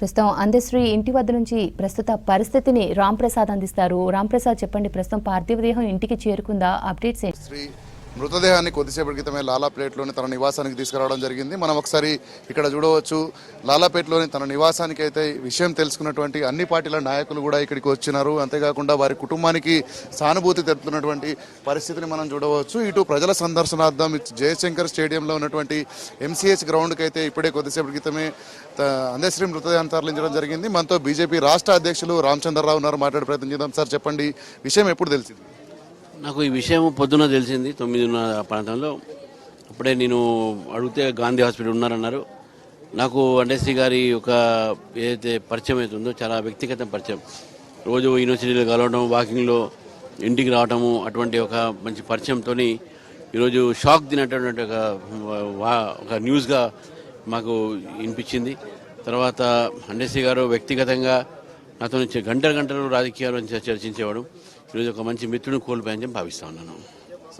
ప్రస్తుతం అందశ్రీ ఇంటి వద్ద నుంచి ప్రస్తుత పరిస్థితిని రామ్ ప్రసాద్ అందిస్తారు. రామ్ ప్రసాద్ చెప్పండి ప్రస్తుతం పార్థివ దేహం ఇంటికి చేరుకుందా? అప్డేట్స్ ఏంటి? మృతదేహాన్ని కొద్దిసేపటి క్రితమే లాలాపేటలోని తన నివాసానికి తీసుకురావడం జరిగింది. మనం ఒకసారి ఇక్కడ చూడవచ్చు. లాలాపేటలోని తన నివాసానికి అయితే విషయం తెలుసుకున్నటువంటి అన్ని పార్టీల నాయకులు కూడా ఇక్కడికి వచ్చినారు. అంతేకాకుండా వారి కుటుంబానికి సానుభూతి తెలుపుతున్నటువంటి పరిస్థితిని మనం చూడవచ్చు. ఇటు ప్రజల సందర్శనార్థం జయశంకర్ స్టేడియంలో ఉన్నటువంటి ఎంసీహెచ్ గ్రౌండ్కి అయితే ఇప్పుడే కొద్దిసేపటి క్రితమే అందశ్రీ మృతదేహాన్ని తరలించడం జరిగింది. మనతో బీజేపీ రాష్ట్ర అధ్యక్షులు రామచంద్రరావు ఉన్నారు. మాట్లాడే ప్రయత్నం చేద్దాం. సార్ చెప్పండి. విషయం ఎప్పుడు తెలిసింది? నాకు ఈ విషయం పొద్దున తెలిసింది తొమ్మిదిన్నర ప్రాంతంలో. అప్పుడే నేను అడిగితే గాంధీ హాస్పిటల్ ఉన్నారన్నారు. నాకు అండేశ్రీ గారి ఒక ఏదైతే పరిచయం అవుతుందో చాలా వ్యక్తిగత పరిచయం. రోజు యూనివర్సిటీలో కలవడం వాకింగ్లో ఇంటికి రావడము అటువంటి ఒక మంచి పరిచయంతో ఈరోజు షాక్ తినటువంటి ఒక వా- ఒక న్యూస్గా మాకు వినిపించింది. తర్వాత అండేశ్రీ గారు వ్యక్తిగతంగా నాతో నుంచి గంటలు గంటలు రాజకీయాల నుంచి చర్చించేవాడు. ఈరోజు ఒక మంచి మిత్రుని కోల్పోయాని చెప్పి భావిస్తా ఉన్నాను.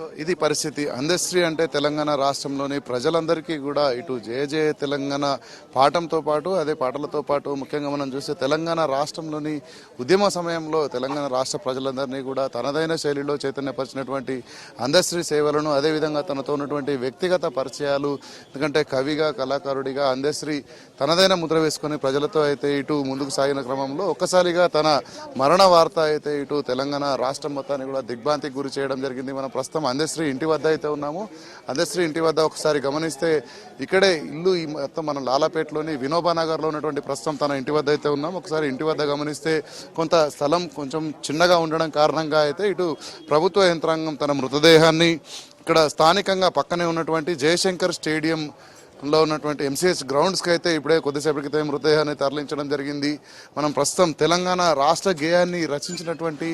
సో ఇది పరిస్థితి. అందశ్రీ అంటే తెలంగాణ రాష్ట్రంలోని ప్రజలందరికీ కూడా ఇటు జయ తెలంగాణ పాఠంతో పాటు అదే పాటలతో పాటు ముఖ్యంగా మనం చూస్తే తెలంగాణ రాష్ట్రంలోని ఉద్యమ సమయంలో తెలంగాణ రాష్ట్ర ప్రజలందరినీ కూడా తనదైన శైలిలో చైతన్యపరిచినటువంటి అందశ్రీ సేవలను అదేవిధంగా తనతో ఉన్నటువంటి వ్యక్తిగత పరిచయాలు ఎందుకంటే కవిగా కళాకారుడిగా అందశ్రీ తనదైన ముద్ర వేసుకొని ప్రజలతో అయితే ఇటు ముందుకు సాగిన క్రమంలో ఒక్కసారిగా తన మరణ వార్త అయితే ఇటు తెలంగాణ రాష్ట్రం మొత్తాన్ని కూడా దిగ్భాంతికి గురి చేయడం జరిగింది. మనం ప్రస్తుతం అందశ్రీ ఇంటి వద్ద అయితే ఉన్నాము. అందశ్రీ ఇంటి వద్ద ఒకసారి గమనిస్తే ఇక్కడే ఇల్లు ఈ మొత్తం మన లాలాపేటలోని వినోబానగర్లో ఉన్నటువంటి ప్రస్తుతం తన ఇంటి వద్ద అయితే ఉన్నాం. ఒకసారి ఇంటి వద్ద గమనిస్తే కొంత స్థలం కొంచెం చిన్నగా ఉండడం కారణంగా అయితే ఇటు ప్రభుత్వ యంత్రాంగం తన మృతదేహాన్ని ఇక్కడ స్థానికంగా పక్కనే ఉన్నటువంటి జయశంకర్ స్టేడియం లో ఉన్నటువంటి ఎంసీహెచ్ గ్రౌండ్స్కి అయితే ఇప్పుడే కొద్దిసేపటి క్రితం మృతదేహాన్ని తరలించడం జరిగింది. మనం ప్రస్తుతం తెలంగాణ రాష్ట్ర గేయాన్ని రచించినటువంటి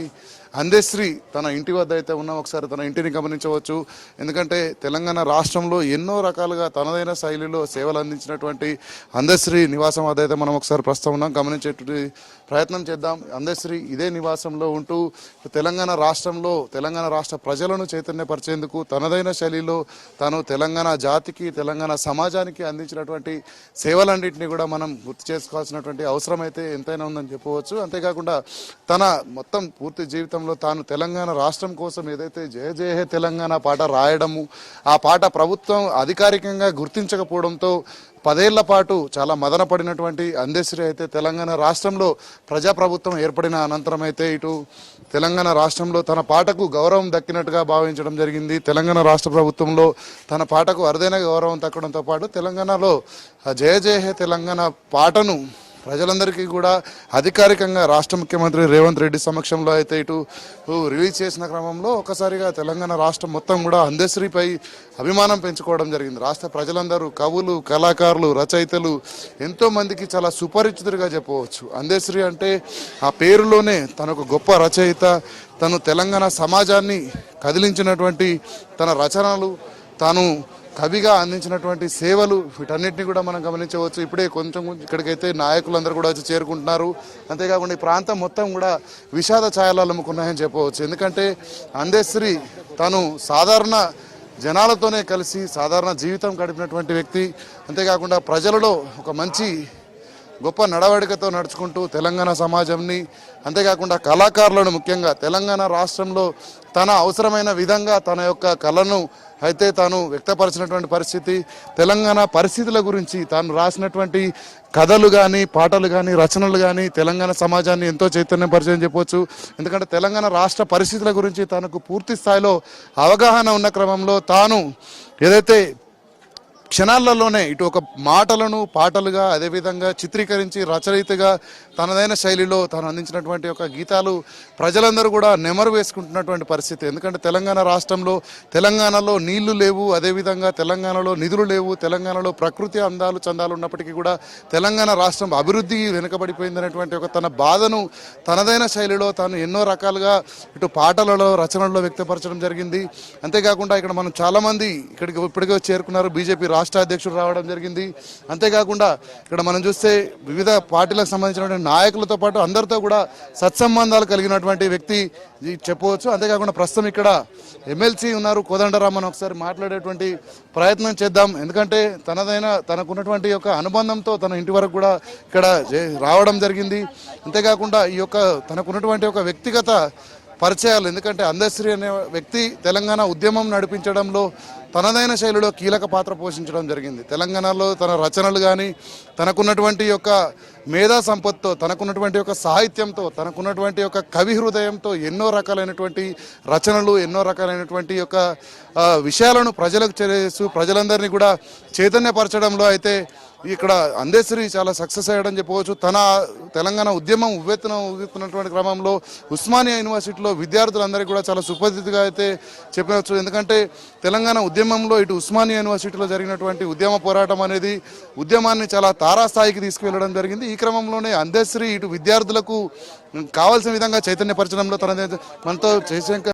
అందశ్రీ తన ఇంటి వద్ద అయితే ఉన్నాం. ఒకసారి తన ఇంటిని గమనించవచ్చు. ఎందుకంటే తెలంగాణ రాష్ట్రంలో ఎన్నో రకాలుగా తనదైన శైలిలో సేవలు అందించినటువంటి అందశ్రీ నివాసం వద్ద అయితే మనం ఒకసారి ప్రస్తుతం ఉన్నాం. గమనించేటువంటి ప్రయత్నం చేద్దాం. అందశ్రీ ఇదే నివాసంలో ఉంటూ తెలంగాణ రాష్ట్రంలో తెలంగాణ రాష్ట్ర ప్రజలను చైతన్యపరిచేందుకు తనదైన శైలిలో తాను తెలంగాణ జాతికి తెలంగాణ సమాజానికి అందించినటువంటి సేవలన్నింటినీ కూడా మనం గుర్తు చేసుకోవాల్సినటువంటి అవసరం అయితే ఎంతైనా ఉందని చెప్పవచ్చు. అంతేకాకుండా తన మొత్తం పూర్తి జీవితంలో తాను తెలంగాణ రాష్ట్రం కోసం ఏదైతే జయ జయ హే తెలంగాణ పాట రాయడము ఆ పాట ప్రభుత్వం అధికారికంగా గుర్తించకపోవడంతో పదేళ్ళ పాటు చాలా మదన పడినటువంటి అందశ్రీ అయితే తెలంగాణ రాష్ట్రంలో ప్రజాప్రభుత్వం ఏర్పడిన అనంతరం అయితే ఇటు తెలంగాణ రాష్ట్రంలో తన పాటకు గౌరవం దక్కినట్టుగా భావించడం జరిగింది. తెలంగాణ రాష్ట్ర ప్రభుత్వంలో తన పాటకు అరుదైన గౌరవం దక్కడంతో పాటు తెలంగాణలో జయ జయ హే తెలంగాణ పాటను ప్రజలందరికీ కూడా అధికారికంగా రాష్ట్ర ముఖ్యమంత్రి రేవంత్ రెడ్డి సమక్షంలో అయితే ఇటు రిలీజ్ చేసిన క్రమంలో ఒకసారిగా తెలంగాణ రాష్ట్రం మొత్తం కూడా అందశ్రీపై అభిమానం పెంచుకోవడం జరిగింది. రాష్ట్ర ప్రజలందరూ కవులు కళాకారులు రచయితలు ఎంతో మందికి చాలా సుపరిచితుడిగా చెప్పవచ్చు. అందశ్రీ అంటే ఆ పేరులోనే తనకు గొప్ప రచయిత తను తెలంగాణ సమాజాన్ని కదిలించినటువంటి తన రచనలు తాను కవిగా అందించినటువంటి సేవలు వీటన్నిటిని కూడా మనం గమనించవచ్చు. ఇప్పుడే కొంచెం ఇక్కడికైతే నాయకులందరూ కూడా వచ్చి చేరుకుంటున్నారు. అంతేకాకుండా ఈ ప్రాంతం మొత్తం కూడా విషాద ఛాయలు అమ్ముకున్నాయని చెప్పవచ్చు. ఎందుకంటే అందశ్రీ తను సాధారణ జనాలతోనే కలిసి సాధారణ జీవితం గడిపినటువంటి వ్యక్తి. అంతేకాకుండా ప్రజలలో ఒక మంచి గొప్ప నడవడికతో నడుచుకుంటూ తెలంగాణ సమాజంని అంతేకాకుండా కళాకారులను ముఖ్యంగా. తెలంగాణ రాష్ట్రంలో తన అవసరమైన విధంగా తన యొక్క కళను అయితే తాను వ్యక్తపరిచినటువంటి పరిస్థితి తెలంగాణ పరిస్థితుల గురించి తాను రాసినటువంటి కథలు కానీ పాటలు కానీ రచనలు కానీ తెలంగాణ సమాజాన్ని ఎంతో చైతన్యపరిచయం చెప్పవచ్చు ఎందుకంటే తెలంగాణ రాష్ట్ర పరిస్థితుల గురించి తనకు పూర్తి స్థాయిలో అవగాహన ఉన్న క్రమంలో తాను ఏదైతే క్షణాలలోనే ఇటు ఒక మాటలను పాటలుగా అదేవిధంగా చిత్రీకరించి రచయితగా తనదైన శైలిలో తాను అందించినటువంటి ఒక గీతాలు ప్రజలందరూ కూడా నెమరు వేసుకుంటున్నటువంటి పరిస్థితి. ఎందుకంటే తెలంగాణ రాష్ట్రంలో తెలంగాణలో నీళ్ళు లేవు అదేవిధంగా తెలంగాణలో నిధులు లేవు తెలంగాణలో ప్రకృతి అందాలు చందాలు ఉన్నప్పటికీ కూడా తెలంగాణ రాష్ట్రం అభివృద్ధి వెనుకబడిపోయిందనేటువంటి ఒక తన బాధను తనదైన శైలిలో తాను ఎన్నో రకాలుగా ఇటు పాటలలో రచనల్లో వ్యక్తపరచడం జరిగింది. అంతేకాకుండా ఇక్కడ మనం చాలామంది ఇక్కడికి ఇప్పటికే చేరుకున్నారు. బీజేపీ రాష్ట్ర అధ్యక్షుడు రావడం జరిగింది. అంతేకాకుండా ఇక్కడ మనం చూస్తే వివిధ పార్టీలకు సంబంధించినటువంటి నాయకులతో పాటు అందరితో కూడా సత్సంబంధాలు కలిగినటువంటి వ్యక్తి చెప్పవచ్చు. అంతేకాకుండా ప్రస్తుతం ఇక్కడ ఎమ్మెల్సీ ఉన్నారు కోదండరామన్ ఒకసారి మాట్లాడేటువంటి ప్రయత్నం చేద్దాం. ఎందుకంటే తనదైన తనకున్నటువంటి యొక్క అనుబంధంతో తన ఇంటి వరకు కూడా ఇక్కడ రావడం జరిగింది. అంతేకాకుండా ఈ యొక్క తనకున్నటువంటి ఒక వ్యక్తిగత పరిచయాలు ఎందుకంటే అందశ్రీ అనే వ్యక్తి తెలంగాణ ఉద్యమం నడిపించడంలో తనదైన శైలిలో కీలక పాత్ర పోషించడం జరిగింది. తెలంగాణలో తన రచనలు కానీ తనకున్నటువంటి యొక్క మేధా సంపత్తో తనకున్నటువంటి యొక్క సాహిత్యంతో తనకున్నటువంటి యొక్క కవి హృదయంతో ఎన్నో రకాలైనటువంటి రచనలు ఎన్నో రకాలైనటువంటి యొక్క విషయాలను ప్రజలకు చేస్తూ ప్రజలందరినీ కూడా చైతన్యపరచడంలో అయితే ఇక్కడ అందేశ్వరి చాలా సక్సెస్ అయ్యాడని చెప్పవచ్చు. తన తెలంగాణ ఉద్యమం ఉవ్వెత్తున ఉవ్వెత్తున్నటువంటి క్రమంలో ఉస్మానియా యూనివర్సిటీలో విద్యార్థులందరికీ కూడా చాలా సుపరిచితిగా అయితే చెప్పవచ్చు. ఎందుకంటే తెలంగాణ ఉద్యమంలో ఇటు ఉస్మానియా యూనివర్సిటీలో జరిగినటువంటి ఉద్యమ పోరాటం అనేది ఉద్యమాన్ని చాలా తారాస్థాయికి తీసుకువెళ్ళడం జరిగింది. ఈ క్రమంలోనే అందశ్రీ ఇటు విద్యార్థులకు కావాల్సిన విధంగా చైతన్యపరచడంలో తన మనతో జయశంకర్